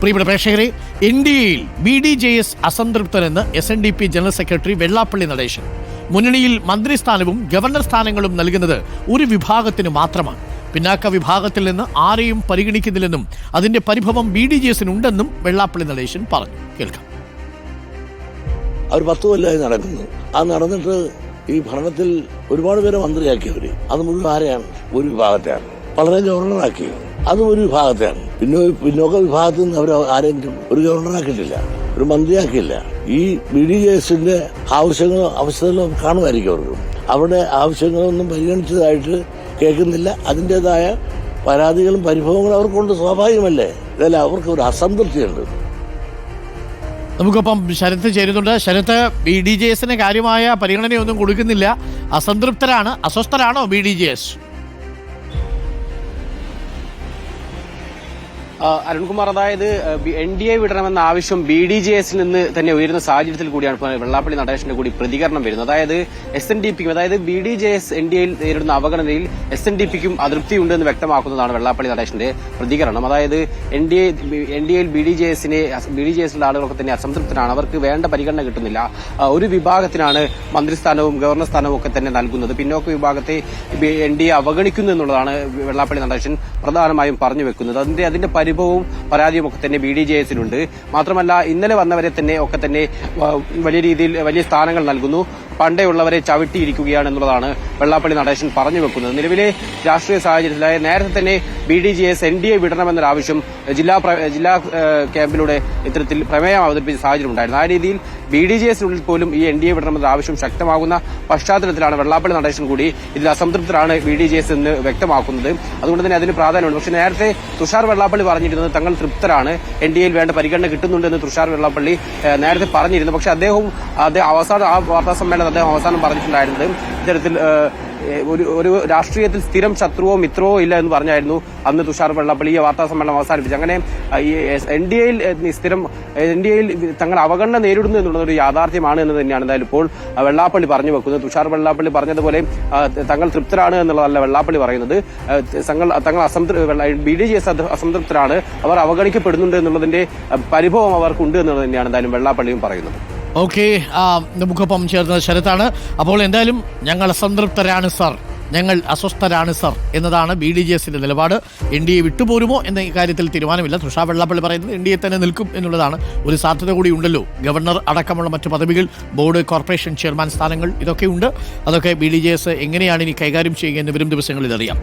പ്രിയപ്പെട്ട പ്രേക്ഷകരെ N D എയിൽ B D J S അസംതൃപ്തരെന്ന് S N D P general secretary Vellappally Natesan. മുന്നണിയിൽ മന്ത്രിസ്ഥാനവും ഗവർണർ സ്ഥാനങ്ങളും നൽകുന്നത് ഒരു വിഭാഗത്തിന് മാത്രമാണ്. പിന്നാക്ക വിഭാഗത്തിൽ നിന്ന് ആരെയും പരിഗണിക്കുന്നില്ലെന്നും അതിന്റെ പരിഭവം ബി ഡി ജെ എസിനുണ്ടെന്നും വെള്ളാപ്പള്ളി നടേശൻ പറഞ്ഞു. കേൾക്കാം. അവർ പത്ത് കൊല്ലമായി നടക്കുന്നു. ആ നടന്നിട്ട് ഈ ഭരണത്തിൽ ഒരുപാട് പേരെ മന്ത്രിയാക്കിയവര്. അത് മുഴുവൻ ആരെയാണ്? ഒരു വിഭാഗത്തെയാണ്. വളരെ ഗവർണറാക്കി അതും ഒരു വിഭാഗത്തെയാണ്. പിന്നെ പിന്നോക്ക വിഭാഗത്തിൽ നിന്ന് അവർ ആരെങ്കിലും ഒരു ഗവർണറാക്കിയിട്ടില്ല ഒരു മന്ത്രിയാക്കിയില്ല. ഈ ബി ഡി എസിന്റെ ആവശ്യങ്ങളോ അവസ്ഥകളോ കാണുമായിരിക്കും അവർക്ക്. അവരുടെ ആവശ്യങ്ങളൊന്നും പരിഗണിച്ചതായിട്ട് കേൾക്കുന്നില്ല. അതിന്റെതായ പരാതികളും പരിഭവങ്ങളും അവർക്കുണ്ട് സ്വാഭാവികമല്ലേ? ഇതല്ല അവർക്ക് ഒരു അസംതൃപ്തിയുണ്ട്. നമുക്കിപ്പം ശരത്ത് ചേരുന്നുണ്ട്. ശരത്ത് ബി ഡി ജെ എസിന് കാര്യമായ പരിഗണനയൊന്നും കൊടുക്കുന്നില്ല. അസംതൃപ്തരാണ് അസ്വസ്ഥരാണോ B D J S Arunkumar അതായത് എൻ ഡി എ വിടണമെന്ന ആവശ്യം ബി ഡി ജെ എസിൽ നിന്ന് തന്നെ ഉയരുന്ന സാഹചര്യത്തിൽ കൂടിയാണ് ഇപ്പോൾ വെള്ളാപ്പള്ളി നടേശന്റെ കൂടി പ്രതികരണം വരുന്നത്. അതായത് എസ് എൻ ഡി പിക്കും അതായത് B D J S N D എയിൽ നേരിടുന്ന അവഗണനയിൽ എസ് എൻ ഡി പിക്കും അതൃപ്തിയുണ്ട് വ്യക്തമാക്കുന്നതാണ് വെള്ളാപ്പള്ളി നടേശന്റെ പ്രതികരണം. അതായത് N D A N D എയിൽ ബി ഡി ജെ എസിനെ ബി ഡി ജെ എസിലെ ആളുകളൊക്കെ തന്നെ അസംതൃപ്തരാണ്. അവർക്ക് വേണ്ട പരിഗണന കിട്ടുന്നില്ല. ഒരു വിഭാഗത്തിനാണ് മന്ത്രിസ്ഥാനവും ഗവർണർ സ്ഥാനവും ഒക്കെ തന്നെ നൽകുന്നത്. പിന്നോക്ക വിഭാഗത്തെ എൻ ഡി എ അവഗണിക്കുന്നു എന്നുള്ളതാണ് വെള്ളാപ്പള്ളി നടേശൻ പ്രധാനമായും പറഞ്ഞു വെക്കുന്നത്. അതിന്റെ അതിന്റെ പരിഭവവും പരാതിയും ഒക്കെ തന്നെ ബി ഡി ജെ എസിനുണ്ട് മാത്രമല്ല ഇന്നലെ വന്നവരെ തന്നെ ഒക്കെ തന്നെ വലിയ രീതിയിൽ വലിയ സ്ഥാനങ്ങൾ നൽകുന്നു. പണ്ടേ ഉള്ളവരെ ചവിട്ടിയിരിക്കുകയാണ് എന്നുള്ളതാണ് വെള്ളാപ്പള്ളി നടേശൻ പറഞ്ഞു വെക്കുന്നത്. നിലവിലെ രാഷ്ട്രീയ സാഹചര്യത്തിലായ നേരത്തെ തന്നെ B D G S N D A വിടണമെന്നൊരാവശ്യം ജില്ലാ ജില്ലാ ക്യാമ്പിലൂടെ ഇത്തരത്തിൽ പ്രമേയം അവതരിപ്പിച്ച സാഹചര്യം ഉണ്ടായിരുന്നു. ആ രീതിയിൽ ബി ഡി ജി എസിനുള്ളിൽ പോലും ഈ എൻ ഡി എ വിടണമെന്ന ആവശ്യം ശക്തമാകുന്ന പശ്ചാത്തലത്തിലാണ് വെള്ളാപ്പള്ളി നടേശൻ കൂടി ഇതിൽ അസംതൃപ്തരാണ് ബി ഡി ജി എസ് എന്ന് വ്യക്തമാക്കുന്നത്. അതുകൊണ്ട് തന്നെ അതിന് പ്രാധാന്യമുണ്ട്. പക്ഷേ നേരത്തെ തുഷാർ വെള്ളാപ്പള്ളി പറഞ്ഞിരുന്നത് തങ്ങൾ തൃപ്തരാണ്. എൻ ഡി എയിൽ വേണ്ട പരിഗണന കിട്ടുന്നുണ്ടെന്ന് തുഷാർ വെള്ളാപ്പള്ളി നേരത്തെ പറഞ്ഞിരുന്നു. പക്ഷേ അദ്ദേഹം അവസാനം ആ വാർത്താ സമ്മേളനത്തിൽ അദ്ദേഹം അവസാനം പറഞ്ഞിട്ടുണ്ടായിരുന്നത് ഇത്തരത്തിൽ ഒരു ഒരു രാഷ്ട്രീയത്തിൽ സ്ഥിരം ശത്രുവോ മിത്രവോ ഇല്ല എന്ന് പറഞ്ഞായിരുന്നു അന്ന് തുഷാർ വെള്ളാപ്പള്ളി. ഈ വാർത്താ സമ്മേളനം അവസാനിപ്പിച്ചു. അങ്ങനെ ഈ എൻ ഡി എയിൽ സ്ഥിരം എൻ ഡി എയിൽ തങ്ങൾ അവഗണന നേരിടുന്നു എന്നുള്ളത് ഒരു യാഥാർത്ഥ്യമാണ് എന്ന് തന്നെയാണ് എന്തായാലും ഇപ്പോൾ വെള്ളാപ്പള്ളി പറഞ്ഞു വെക്കുന്നത്. തുഷാർ വെള്ളാപ്പള്ളി പറഞ്ഞതുപോലെ തങ്ങൾ തൃപ്തരാണ് എന്നുള്ളതല്ല വെള്ളാപ്പള്ളി പറയുന്നത്. തങ്ങൾ തങ്ങൾ അസംതൃ ബി ഡി ജി എസ് അസംതൃപ്തരാണ്. അവർ അവഗണിക്കപ്പെടുന്നുണ്ട് എന്നുള്ളതിന്റെ പരിഭവം അവർക്കുണ്ട് എന്നുള്ളത് തന്നെയാണ് എന്തായാലും വെള്ളാപ്പള്ളിയും പറയുന്നത്. ഓക്കെ നമുക്കൊപ്പം ചേർന്ന ശരത്താണ്. അപ്പോൾ എന്തായാലും ഞങ്ങൾ അസംതൃപ്തരാണ് സർ. ഞങ്ങൾ അസ്വസ്ഥരാണ് സർ എന്നതാണ് ബി ഡി ജെ എസിന്റെ നിലപാട്. എൻ ഡി എ വിട്ടുപോരുമോ എന്ന കാര്യത്തിൽ തീരുമാനമില്ല. തുഷാർ വെള്ളാപ്പള്ളി പറയുന്നത് എൻ ഡി എ തന്നെ നിൽക്കും എന്നുള്ളതാണ്. ഒരു സാധ്യത കൂടി ഉണ്ടല്ലോ. ഗവർണർ അടക്കമുള്ള മറ്റു പദവികൾ ബോർഡ് കോർപ്പറേഷൻ ചെയർമാൻ സ്ഥാനങ്ങൾ ഇതൊക്കെ ഉണ്ട്. അതൊക്കെ ബി ഡി ജെ എസ് എങ്ങനെയാണ് ഇനി കൈകാര്യം ചെയ്യുക എന്ന് വരും ദിവസങ്ങളിൽ അറിയാം.